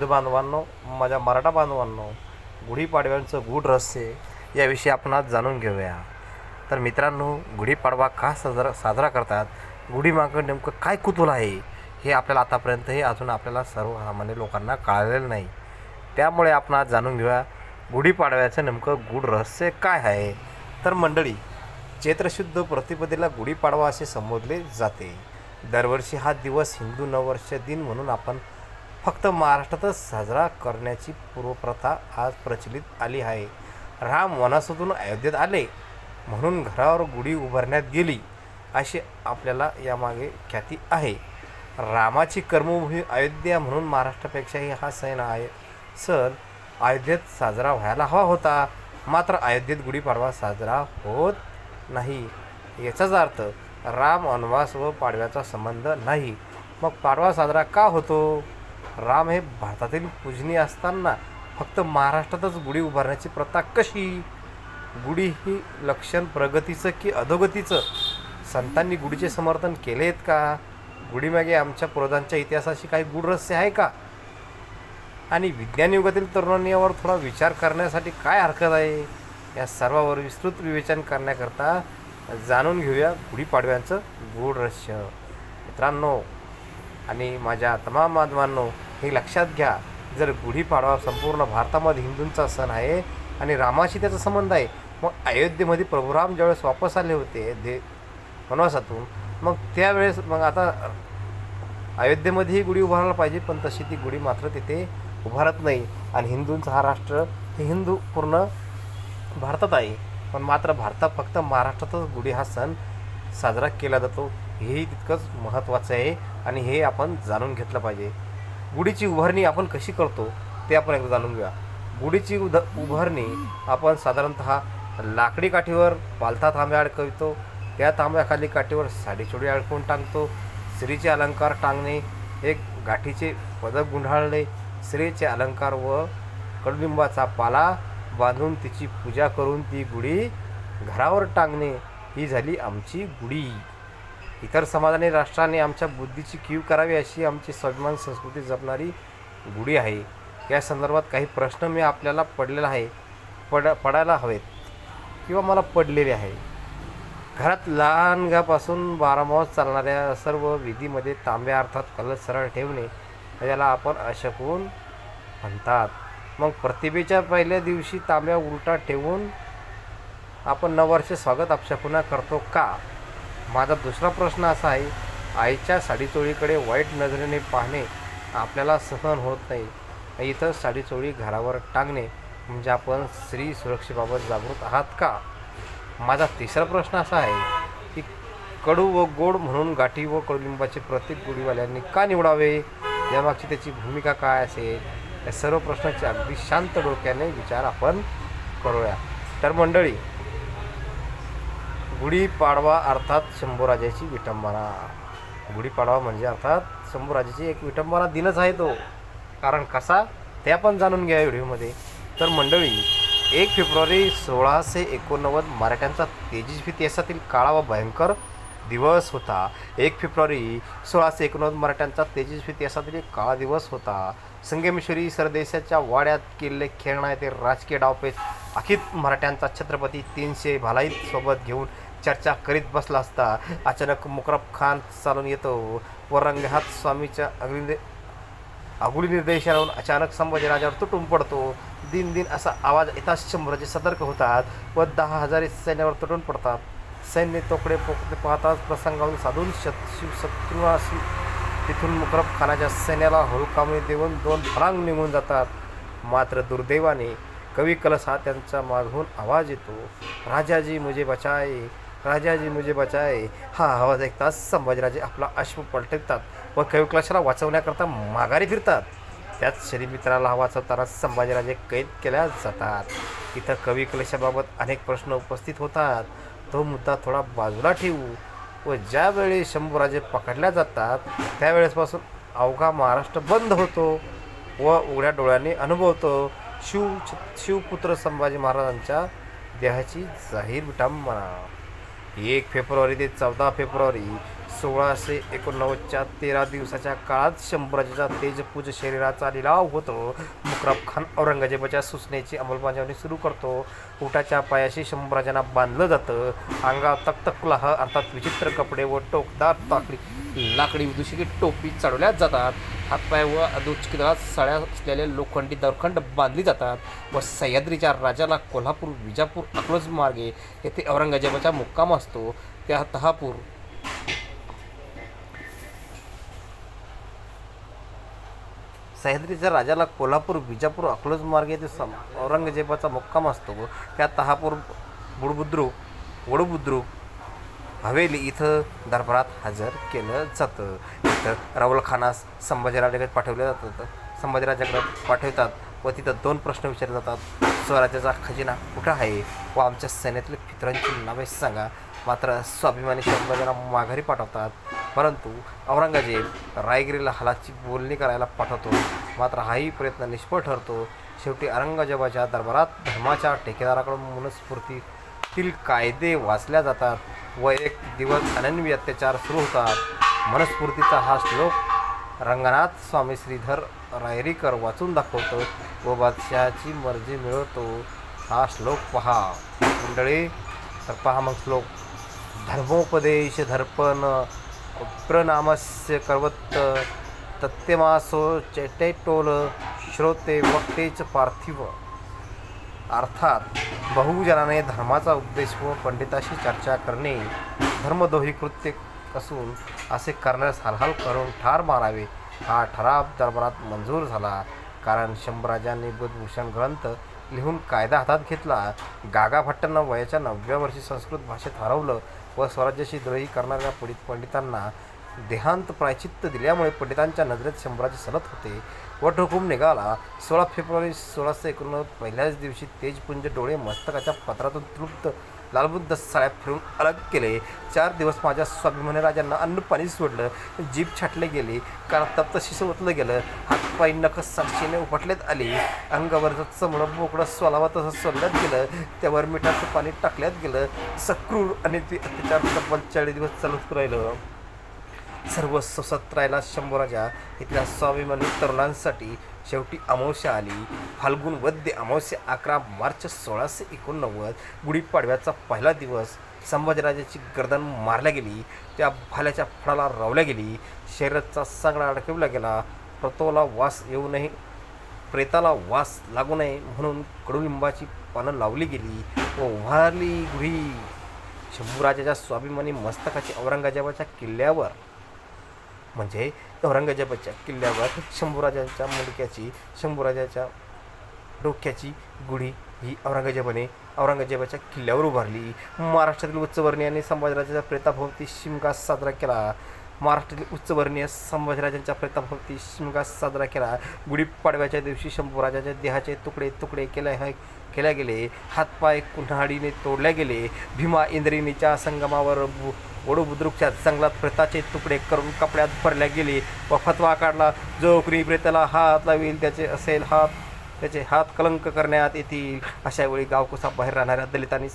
बांधवांनो माझ्या मराठा बांधवांनो गुढीपाडव्यांचं गूढ रहस्य याविषयी आपण आज जाणून घेऊया. तर मित्रांनो गुढीपाडवा का साजरा साजरा करतात? गुढीमागं नेमकं काय कुतूल आहे? हे आपल्याला आतापर्यंतही अजून आपल्याला सर्वसामान्य लोकांना कळालेलं नाही. त्यामुळे आपण आज जाणून घेऊया गुढीपाडव्याचं नेमकं गुढ रहस्य काय आहे? तर मंडळी चैत्रशुद्ध प्रतिपदेला गुढीपाडवा असे संबोधले जाते. दरवर्षी हा दिवस हिंदू नववर्ष दिन म्हणून आपण फक्त महाराष्ट्रातच साजरा करण्याची पूर्वप्रथा आज प्रचलित आली आहे. राम वनासातून अयोध्येत आले म्हणून घरावर गुढी उभारण्यात गेली अशी आपल्याला यामागे ख्याती आहे. रामाची कर्मभूमी अयोध्या म्हणून महाराष्ट्रापेक्षाही हा सण आहे. सण अयोध्येत साजरा व्हायला हवा होता मात्र अयोध्येत गुढीपाडवा साजरा होत नाही. याचाच अर्थ राम वनवास व पाडव्याचा संबंध नाही. मग पाडवा साजरा का होतो? राम हे भारतातील पूजनीय असताना फक्त महाराष्ट्रातच गुढी उभारण्याची प्रथा कशी? गुढी ही लक्षण प्रगतीचं की अधोगतीचं? संतांनी गुढीचे समर्थन केले आहेत का? गुढीमागे आमच्या पूर्वजांच्या इतिहासाशी काही गूढ रहस्य आहे का? आणि विज्ञान युगातील तरुणांनी यावर थोडा विचार करण्यासाठी काय हरकत आहे? या सर्वावर विस्तृत विवेचन करण्याकरता जाणून घेऊया गुढीपाडव्यांचं गूढ रहस्य. मित्रांनो आणि माझ्या तमाम बांधवांनो हे लक्षात घ्या जर गुढीपाडवा संपूर्ण भारतामध्ये हिंदूंचा सण आहे आणि रामाशी त्याचा संबंध आहे मग अयोध्येमध्ये प्रभुराम ज्यावेळेस वापस आले होते दे वनवासातून मग त्यावेळेस मग आता अयोध्येमध्येही गुढी उभारायला पाहिजे पण तशी ती गुढी मात्र तिथे उभारत नाही. आणि हिंदूंचा हा राष्ट्र हे हिंदू पूर्ण भारतात आहे. पण मात्र भारतात फक्त महाराष्ट्रातच गुढी हा सण साजरा केला जातो. हेही तितकंच महत्त्वाचं आहे आणि हे आपण जाणून घेतलं पाहिजे. गुढीची उभारणी आपण कशी करतो ते आपण एकदा जाणून घेऊया. गुढीची उद उभारणी आपण साधारणतः लाकडी काठीवर पालथा थांब्या अडकवितो त्या तांब्याखाली काठीवर साडीचोडी अडकवून टांगतो स्त्रीचे अलंकार टांगणे एक गाठीचे पदक गुंढाळणे स्त्रीचे अलंकार व कडुलिंबाचा पाला बांधून तिची पूजा करून ती गुढी घरावर टांगणे ही झाली आमची गुढी. इतर समाजाने राष्ट्राने आमच्या बुद्धीची कीव करावी अशी आमची स्वाभिमान संस्कृती जपणारी गुढी आहे. या संदर्भात काही प्रश्न मी आपल्याला पडलेला आहे पड पडायला हवेत किंवा मला पडलेले आहे. घरात लहानगापासून बारामास चालणाऱ्या सर्व विधीमध्ये तांब्या अर्थात कलश सरळ ठेवणे याला आपण अशकून म्हणतात. मग प्रतिभेच्या पहिल्या दिवशी तांब्या उलटा ठेवून आपण नववर्ष स्वागत अपशकुना करतो का? माझा दुसरा प्रश्न असा आहे आईच्या साडीचोळीकडे वाईट नजरेने पाहणे आपल्याला सहन होत नाही. इथं साडीचोळी घरावर टांगणे म्हणजे आपण स्त्री सुरक्षेबाबत जागृत आहात का? माझा तिसरा प्रश्न असा आहे की कडू व गोड म्हणून गाठी व कडुलिंबाचे प्रत्येक गुढीवाल्यांनी का निवडावे? यामागची त्याची भूमिका काय असेल? या सर्व प्रश्नाचे अगदी शांत डोक्याने विचार आपण करूया. तर मंडळी गुढीपाडवा अर्थात शंभूराजाची विटंबना. गुढीपाडवा म्हणजे अर्थात शंभूराजाची एक विटंबना दिनच आहे तो. कारण कसा? ते आपण जाणून घ्या व्हिडिओमध्ये. तर मंडळी एक फेब्रुवारी सोळाशे एकोणनव्वद मराठ्यांचा तेजस्वी इतिहासातील काळा व भयंकर दिवस होता. एक फेब्रुवारी सोळाशे एकोणनव्वद मराठ्यांचा तेजस्वी इतिहासातील एक काळा दिवस होता. संगमेश्वरी सरदेशाच्या वाड्यात किल्ले खेळणा ते राजकीय डावपेच. अखित मराठ्यांचा छत्रपती तीनशे भालाईत सोबत घेऊन चर्चा करीत बसला असता अचानक मुकरब खान चालून येतो. व रंगहात स्वामीच्या अग्नि अगुली निर्देशावरून अचानक संभाजीराजावर तुटून पडतो. दिन दिन असा आवाज येताच शंभराचे सतर्क होतात व दहा हजारे सैन्यावर तुटून पडतात. सैन्य तोकडे पोकडे पाहताच प्रसंगावरून साधून शत शिवशत्रुवासी तिथून मुकरब खानाच्या सैन्याला हुलकावणी देऊन दोन फरांग निघून जातात. मात्र दुर्दैवाने कवी कलस हा त्यांच्या मागून आवाज येतो. राजाजी मुझे बचाए राजाजी मुझे बचाय हा आवाज ऐकताच संभाजीराजे आपला अश्व पलटवतात व कवी वाचवण्याकरता माघारी फिरतात. त्याच शरीमित्राला वाचवताना संभाजीराजे कैद केल्या जातात. इथं कवी कलशाबाबत अनेक प्रश्न उपस्थित होतात. तो मुद्दा थोडा बाजूला ठेवू. व ज्यावेळी शंभूराजे पकडल्या जातात त्यावेळेसपासून अवघा महाराष्ट्र बंद होतो व उघड्या डोळ्यांनी अनुभवतो. शिव शिवपुत्र संभाजी महाराजांच्या देहाची जाहीर विटंबना एक फेब्रुवारी ते चौदा फेब्रुवारी सोळाशे एकोणनव्वदच्या तेरा दिवसाच्या काळात शंभराजाच्या तेजपूज शरीराचा लिलाव होतो. मुकराब खान औरंगजेबाच्या सूचनेची अंमलबजावणी सुरू करतो. उठाच्या पायाशी शंभराजांना बांधलं जातं. अंगा तक्तकुलाह अर्थात विचित्र कपडे व टोकदार ताकडी लाकडी विदुषिकी टोपी चढवल्या जातात. हातपाय व अधोचिकितात सळ्या असलेले लोखंडी दरखंड बांधली जातात व सह्याद्रीच्या राजाला कोल्हापूर विजापूर अकलोज मार्गे येथे औरंगजेबाचा मुक्काम असतो. त्या तहापूर सह्याद्रीच्या राजाला कोल्हापूर विजापूर अकलोज मार्गे येथे सम औरंगजेबाचा मुक्काम असतो. त्या तहापूर बुडबुद्रुक वडबुद्रुक हवेली इथं दरबारात हजर केलं जातं. नंतर राहुल खानास संभाजीराजाकडे पाठवले जातात. संभाजीराजाकडे पाठवतात व तिथं दोन प्रश्न विचारले जातात. स्वराज्याचा खजिना कुठं आहे? व आमच्या सैन्यातील फितरांची नावे सांगा. मात्र स्वाभिमानी संभाजीला माघारी पाठवतात. परंतु औरंगजेब रायगिरीला हलाची बोलणी करायला पाठवतो. मात्र हाही प्रयत्न निष्फळ ठरतो. शेवटी औरंगजेबाच्या दरबारात धर्माच्या ठेकेदाराकडून मनस्फूर्तीतील कायदे वाचल्या जातात व एक दिवस अनन्वी अत्याचार सुरू होतात. मनस्फूर्तीचा हा श्लोक रंगनाथ स्वामी श्रीधर रायरीकर वाचून दाखवतो. व बादशहाची मर्जी मिळवतो. हा श्लोक पहा. मंडळी तर पहा मग श्लोक. धर्मोपदेश दर्पण प्रनामस्य कर्वत्त तत्यमासो चेटेटोल श्रोते वक्तेच पार्थिव. अर्थात बहुजनाने धर्माचा उपदेश व पंडिताशी चर्चा करणे धर्मदोही कृत्य असून असे करण्यास हलहल करून ठार मारावे हा ठराव दरबारात मंजूर झाला. कारण शंभराजांनी बुधभूषण ग्रंथ लिहून कायदा हातात घेतला. गागाभट्टांना वयाच्या नवव्या वर्षी संस्कृत भाषेत हरवलं व स्वराज्याशी द्रोही करणाऱ्या पंडित पंडितांना देहांत प्रायचित्त दिल्यामुळे पंडितांच्या नजरेत शंभराचे सलत होते वट हुकूम निघाला. सोळा फेब्रुवारी सोळाशे एकोणनव्वद पहिल्याच दिवशी तेजपुंज डोळे मस्तकाच्या पत्रातून तृप्त लालबुद्ध साळ्यात फिरून अलग केले. चार दिवस माझ्या स्वाभिमानी राजांना अन्न पाणी सोडलं. जीभ छाटले गेली कारण तप्त शिसं ओतलं गेलं. हातपायी नख साक्षीने उपटलेत आली. अंगावरचं चमडं बोकडं सोलावा तसं सोडल्यात गेलं. त्यावर मिठाचं पाणी टाकल्यात गेलं. सक्रूर आणि ती अत्याचार तब्बल चाळीस दिवस चालूच राहिलं. सर्व सत्रायला राजा. इथल्या स्वाभिमानी तरुणांसाठी शेवटी अमावस्या आली. फाल्गुन वद्य अमावस्या अकरा मार्च सोळाशे एकोणनव्वद गुढीपाडव्याचा पहिला दिवस. संभाजीराजाची गर्दन मारल्या गेली. त्या भाल्याच्या फळाला रावल्या गेली. शरीराचा सांगडा अडकवला गेला. प्रतोला वास येऊ नये प्रेताला वास लागू नये म्हणून कडुलिंबाची पानं लावली गेली व उभारली गुढी. शंभूराजाच्या स्वाभिमानी मस्तकाची औरंगजेबाच्या किल्ल्यावर. म्हणजे औरंगजेबाच्या किल्ल्यावर शंभूराजांच्या मुंडक्याची शंभूराजाच्या डोक्याची गुढी ही औरंगजेबाने औरंगजेबाच्या किल्ल्यावर उभारली. महाराष्ट्रातील उच्चवर्णीयांनी संभाजीराजाच्या प्रेताभोवती शिमगास साजरा केला. महाराष्ट्रातील उच्चवर्णीय संभाजीराजांच्या प्रेताभोवती शिमगास साजरा केला. गुढीपाडव्याच्या दिवशी शंभूराजाच्या देहाचे तुकडे तुकडे केल्या केल्या गेले. हातपाय कुन्हाडीने तोडल्या गेले. भीमा इंद्रिणीच्या संगमावर बु वडूबुद्रुकच्या जंगलात प्रेताचे तुकडे करून कपड्यात भरल्या गेले. व फतवा काढला जो कुणी प्रेताला हात लावेल त्याचे असेल हात त्याचे हात कलंक करण्यात येतील. अशा वेळी गावकुसा बाहेर राहणाऱ्या दलितांनी